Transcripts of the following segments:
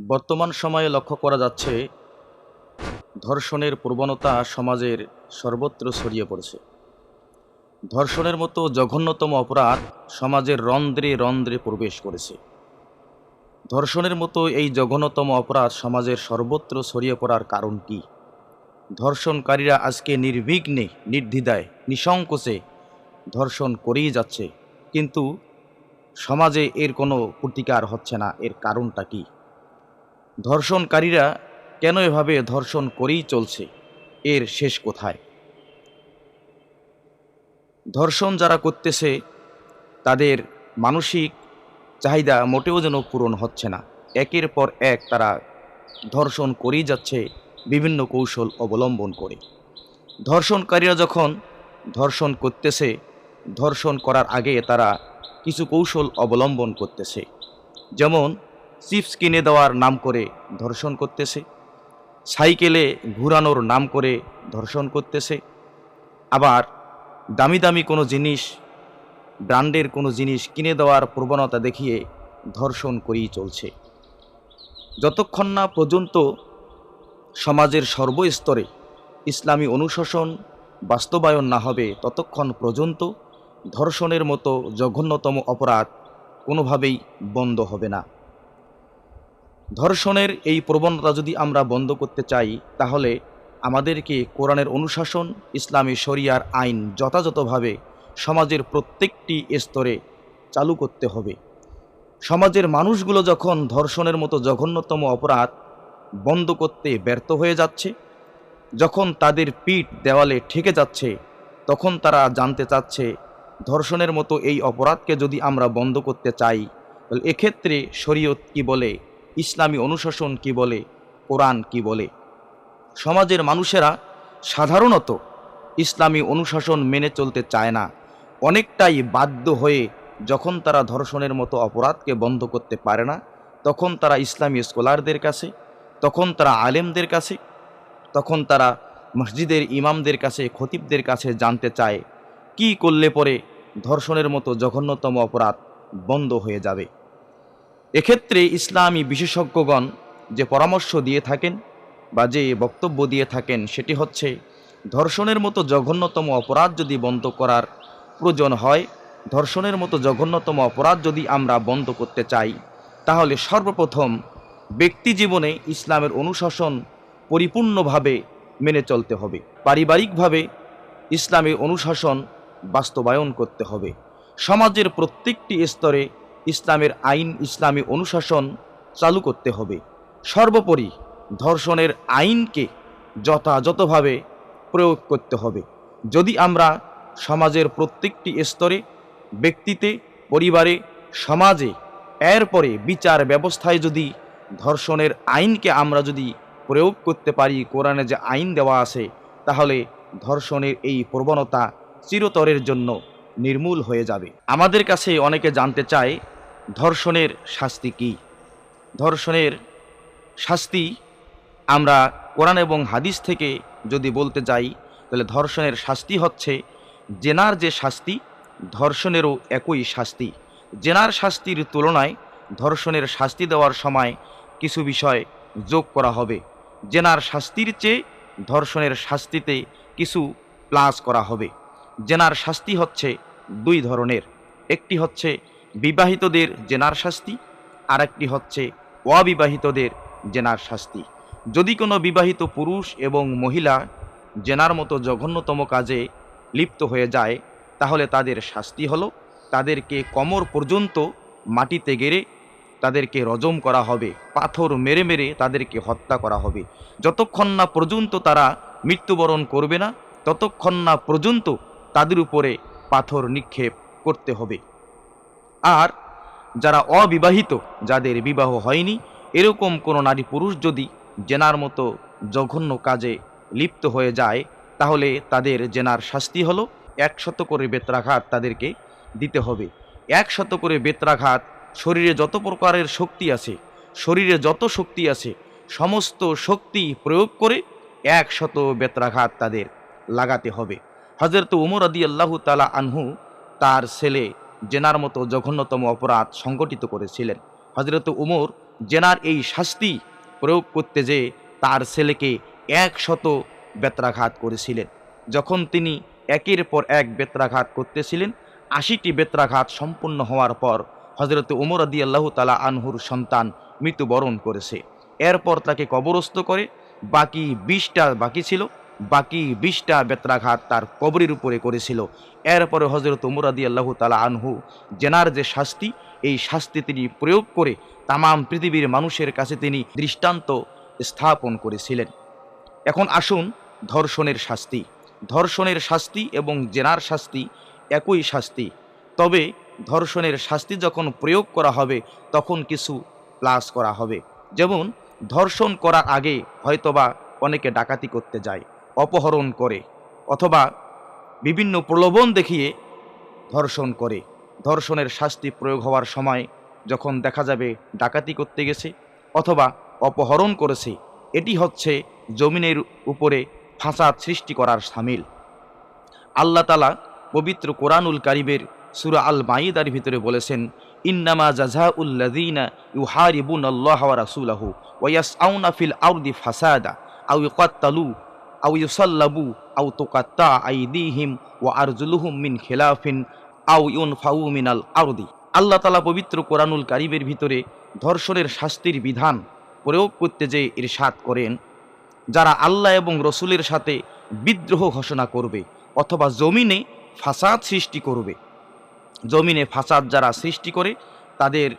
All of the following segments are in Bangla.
বর্তমান সময়ে লক্ষ্য করা যাচ্ছে, ধর্ষণের প্রবণতা সমাজের সর্বত্র ছড়িয়ে পড়েছে। ধর্ষণের মতো জঘন্যতম অপরাধ সমাজের রন্ধ্রে রন্ধ্রে প্রবেশ করেছে। ধর্ষণের মতো এই জঘন্যতম অপরাধ সমাজের সর্বত্র ছড়িয়ে পড়ার কারণ কি? ধর্ষণকারীরা আজকে নির্বিঘ্নে, নির্দ্বিধায়, নিঃসংকোচে ধর্ষণ করেই যাচ্ছে, কিন্তু সমাজে এর কোনো প্রতিকার হচ্ছে না, এর কারণটা কি? ধর্ষণকারীরা কেন এভাবে ধর্ষণ করেই চলছে? এর শেষ কোথায়? ধর্ষণ যারা করতেছে, তাদের মানসিক চাহিদা মোটেও যেন পূরণ হচ্ছে না। একের পর এক তারা ধর্ষণ করেই যাচ্ছে বিভিন্ন কৌশল অবলম্বন করে। ধর্ষণকারীরা যখন ধর্ষণ করতেছে, ধর্ষণ করার আগে তারা কিছু কৌশল অবলম্বন করতেছে। যেমন চিপস কিনে দেওয়ার নাম করে ধর্ষণ করতেছে। সাইকেলে ঘুরানোর নাম করে ধর্ষণ করতেছে। আবার দামি দামি কোনো জিনিস, ব্র্যান্ডের কোনো জিনিস কিনে দেওয়ার প্রবণতা দেখিয়ে ধর্ষণ করেই চলছে। যতক্ষণ না পর্যন্ত সমাজের সর্বস্তরে ইসলামী অনুশাসন বাস্তবায়ন না হবে, ততক্ষণ পর্যন্ত ধর্ষণের মতো জঘন্যতম অপরাধ কোনোভাবেই বন্ধ হবে না। ধর্ষণের এই প্রবণতা যদি আমরা বন্ধ করতে চাই, তাহলে আমাদেরকে কোরআনের অনুশাসন, ইসলামী শরিয়ার আইন যথাযথভাবে সমাজের প্রত্যেকটি স্তরে চালু করতে হবে। সমাজের মানুষগুলো যখন ধর্ষণের মতো জঘন্যতম অপরাধ বন্ধ করতে ব্যর্থ হয়ে যাচ্ছে, যখন তাদের পিঠ দেওয়ালে ঠেকে যাচ্ছে, তখন তারা জানতে চাচ্ছে ধর্ষণের মতো এই অপরাধকে যদি আমরা বন্ধ করতে চাই এক্ষেত্রে শরীয়ত কি বলে? ইসলামী অনুশাসন কি বলে, কোরআন কি বলে? সমাজের মানুষেরা সাধারণত ইসলামী অনুশাসন মেনে চলতে চায় না। অনেকটাই বাধ্য হয়ে যখন তারা ধর্ষণের মতো অপরাধকে বন্ধ করতে পারে না, তখন তারা ইসলামী স্কলারদের কাছে, তখন তারা আলেমদের কাছে, তখন তারা মসজিদের ইমামদের কাছে, খতিবদের কাছে জানতে চায়, কি করলে পরে ধর্ষণের মতো জঘন্যতম অপরাধ বন্ধ হয়ে যাবে। এক্ষেত্রে ইসলামী বিশেষজ্ঞগণ যে পরামর্শ দিয়ে থাকেন বা যে বক্তব্য দিয়ে থাকেন, সেটি হচ্ছে ধর্ষণের মতো জঘন্যতম অপরাধ যদি বন্ধ করার প্রয়োজন হয়, ধর্ষণের মতো জঘন্যতম অপরাধ যদি আমরা বন্ধ করতে চাই, তাহলে সর্বপ্রথম ব্যক্তি জীবনে ইসলামের অনুশাসন পরিপূর্ণভাবে মেনে চলতে হবে। পারিবারিকভাবে ইসলামের অনুশাসন বাস্তবায়ন করতে হবে। সমাজের প্রত্যেকটি স্তরে ইসলামের আইন ইসলামী অনুশাসন চালু করতে হবে। সর্বোপরি ধর্ষণের আইনকে যথাযথভাবে প্রয়োগ করতে হবে। যদি আমরা সমাজের প্রত্যেকটি স্তরে, ব্যক্তিতে, পরিবারে, সমাজে এরপরে বিচার ব্যবস্থায় যদি ধর্ষণের আইনকে আমরা যদি প্রয়োগ করতে পারি, কোরআনে যে আইন দেওয়া আছে, তাহলে ধর্ষণের এই প্রবণতা চিরতরের জন্য নির্মূল হয়ে যাবে। আমাদের কাছে অনেকে জানতে চায় ধর্ষণের শাস্তি কি? ধর্ষণের শাস্তি আমরা কোরআন এবং হাদিস থেকে যদি বলতে যাই, তাহলে ধর্ষণের শাস্তি হচ্ছে জেনার যে শাস্তি, ধর্ষণেরও একই শাস্তি। জেনার শাস্তির তুলনায় ধর্ষণের শাস্তি দেওয়ার সময় কিছু বিষয় যোগ করা হবে। জেনার শাস্তির চেয়ে ধর্ষণের শাস্তিতে কিছু প্লাস করা হবে। জেনার শাস্তি হচ্ছে দুই ধরনের। একটি হচ্ছে বিবাহিতদের জেনার শাস্তি আর একটি হচ্ছে অবিবাহিতদের জেনার শাস্তি। যদি কোনো বিবাহিত পুরুষ এবং মহিলা জেনার মতো জঘন্যতম কাজে লিপ্ত হয়ে যায়, তাহলে তাদের শাস্তি হলো, তাদেরকে কমর পর্যন্ত মাটিতে গেড়ে তাদেরকে রজম করা হবে, পাথর মেরে মেরে তাদেরকে হত্যা করা হবে। যতক্ষণ না পর্যন্ত তারা মৃত্যুবরণ করবে না, ততক্ষণ না পর্যন্ত তাদের উপরে পাথর নিক্ষেপ করতে হবে। আর যারা অবিবাহিত, যাদের বিবাহ হয়নি, এরকম কোনো নারী পুরুষ যদি জেনার মতো জঘন্য কাজে লিপ্ত হয়ে যায়, তাহলে তাদের জেনার শাস্তি হলো একশত করে বেত্রাঘাত তাদেরকে দিতে হবে। একশত করে বেত্রাঘাত শরীরে যত প্রকারের শক্তি আছে, শরীরে যত শক্তি আছে, সমস্ত শক্তি প্রয়োগ করে একশত বেত্রাঘাত তাদের লাগাতে হবে। হজরত উমর আদি আল্লাহ তালা আনহু তার ছেলে জেনার মতো জঘন্যতম অপরাধ সংগঠিত করেছিলেন। হজরত উমর জেনার এই শাস্তি প্রয়োগ করতে যে তার ছেলেকে একশত বেত্রাঘাত করেছিলেন। যখন তিনি একের পর এক বেত্রাঘাত করতেছিলেন, আশিটি বেত্রাঘাত সম্পূর্ণ হওয়ার পর হজরত উমর আদি আল্লাহ তালা আনহুর সন্তান মৃত্যুবরণ করেছে। এরপর তাকে কবরস্থ করে বাকি বিশটা বাকি ছিল। বাকি বিশটা বেত্রাঘাত তার কবরের উপরে করেছিল। এরপরে হজরত উমর আদি আল্লাহ তালা আনহু জেনার যে শাস্তি, এই শাস্তি তিনি প্রয়োগ করে তামাম পৃথিবীর মানুষের কাছে তিনি দৃষ্টান্ত স্থাপন করেছিলেন। এখন আসুন ধর্ষণের শাস্তি। ধর্ষণের শাস্তি এবং জেনার শাস্তি একই শাস্তি। তবে ধর্ষণের শাস্তি যখন প্রয়োগ করা হবে, তখন কিছু প্লাস করা হবে। যেমন, ধর্ষণ করার আগে হয়তোবা অনেকে ডাকাতি করতে যায়। অপহরণ করে, অথবা বিভিন্ন প্রলোভন দেখিয়ে ধর্ষণ করে। ধর্ষণের শাস্তি প্রয়োগ হওয়ার সময় যখন দেখা যাবে ডাকাতি করতে গেছে অথবা অপহরণ করেছে, এটি হচ্ছে জমিনের উপরে ফাঁসাদ সৃষ্টি করার সামিল। আল্লাহ তালা পবিত্র কোরআনুল কারিবের সুরা আল মাইদার ভিতরে বলেছেন, ইন্নামা জাজা উল্লাদিনা ইউহারিবুন আল্লাহ রাসূলাহু ওয়া ইয়াসআউনা ফিল আরদি ফাসাদা আও ইকাত্তালু আও ইউসাল্লাবু আও তুকাত্তা আইদিহিম ও আরজুলুহুম মিন খিলাফিন আও ইউনফাউ মিনাল আরদি। আল্লাহ তালা পবিত্র কোরআনুল কারিবের ভিতরে ধর্ষণের শাস্তির বিধান প্রয়োগ করতে যে ইরশাদ করেন, যারা আল্লাহ এবং রসুলের সাথে বিদ্রোহ ঘোষণা করবে অথবা জমিনে ফাসাদ সৃষ্টি করবে, জমিনে ফাসাদ যারা সৃষ্টি করে, তাদের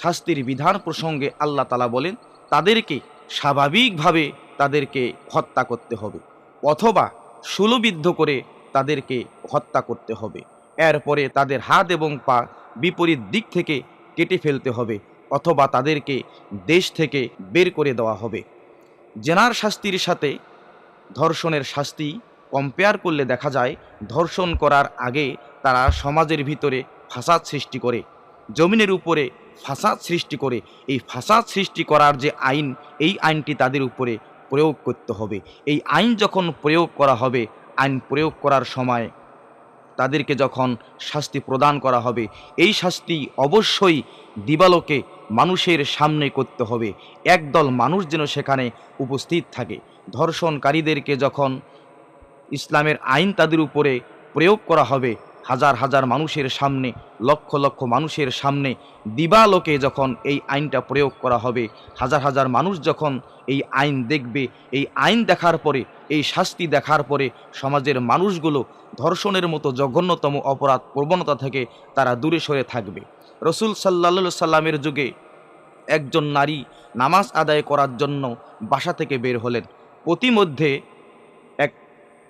শাস্তির বিধান প্রসঙ্গে আল্লাহ তালা বলেন, তাদেরকে স্বাভাবিকভাবে তাদেরকে হত্যা করতে হবে। অথবা সুলবিদ্ধ করে তাদেরকে হত্যা করতে হবে। এরপরে তাদের হাত এবং পা বিপরীত দিক থেকে কেটে ফেলতে হবে অথবা তাদেরকে দেশ থেকে বের করে দেওয়া হবে। জেনার শাস্তির সাথে ধর্ষণের শাস্তি কম্পেয়ার করলে দেখা যায়, ধর্ষণ করার আগে তারা সমাজের ভিতরে ফাসাদ সৃষ্টি করে, জমিনের উপরে ফাসাদ সৃষ্টি করে। এই ফাসাদ সৃষ্টি করার যে আইন, এই আইনটি তাদের উপরে প্রয়োগ করতে হবে। এই আইন যখন প্রয়োগ করা হবে, আইন প্রয়োগ করার সময় তাদেরকে যখন শাস্তি প্রদান করা হবে, এই শাস্তি অবশ্যই দিবালোকে মানুষের সামনে করতে হবে। একদল মানুষ যেন সেখানে উপস্থিত থাকে। ধর্ষণকারীদেরকে যখন ইসলামের আইন তাদের উপরে প্রয়োগ করা হবে হাজার হাজার মানুষের সামনে, লক্ষ লক্ষ মানুষের সামনে দিবালোকে যখন এই আইনটা প্রয়োগ করা হবে, হাজার হাজার মানুষ যখন এই আইন দেখবে, এই আইন দেখার পরে, এই শাস্তি দেখার পরে সমাজের মানুষগুলো ধর্ষণের মতো জঘন্যতম অপরাধ প্রবণতা থেকে তারা দূরে সরে থাকবে। রসুল সাল্লা সাল্লামের যুগে একজন নারী নামাজ আদায় করার জন্য বাসা থেকে বের হলেন। প্রতিমধ্যে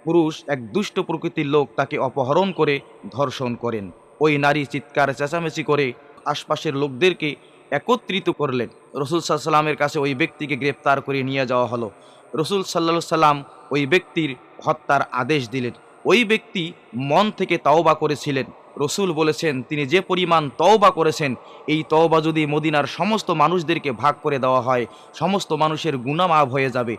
পুরুষ এক দুষ্ট প্রকৃতির লোক তাকে অপহরণ করে ধর্ষণ করেন। ওই নারী চিৎকার, চেঁচামেচি করে আশপাশের লোকদেরকে একত্রিত করলেন। রসুল সাল্লামের কাছে ওই ব্যক্তিকে গ্রেপ্তার করে নিয়ে যাওয়া হলো। রসুল সাল্লা সাল্লাম ওই ব্যক্তির হত্যার আদেশ দিলেন। ওই ব্যক্তি মন থেকে তাওবা করেছিলেন। রসুল বলেছেন, তিনি যে পরিমাণ তওবা করেছেন, এই তওবা যদি মদিনার সমস্ত মানুষদেরকে ভাগ করে দেওয়া হয়, সমস্ত মানুষের গুণামাভ হয়ে যাবে।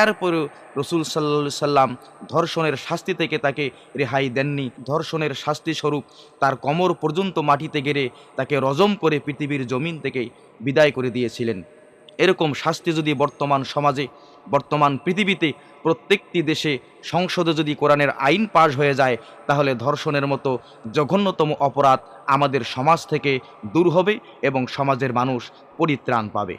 এরপরেও রসুল সাল্লা সাল্লাম ধর্ষণের শাস্তি থেকে তাকে রেহাই দেননি। ধর্ষণের শাস্তি স্বরূপ তার কমর পর্যন্ত মাটিতে গেড়ে তাকে রজম করে পৃথিবীর জমিন থেকে বিদায় করে দিয়েছিলেন। এরকম শাস্তি যদি বর্তমান সমাজে, বর্তমান পৃথিবীতে প্রত্যেকটি দেশে সংসদে যদি কোরআনের আইন পাশ হয়ে যায়, তাহলে ধর্ষণের মতো জঘন্যতম অপরাধ আমাদের সমাজ থেকে দূর হবে এবং সমাজের মানুষ পরিত্রাণ পাবে।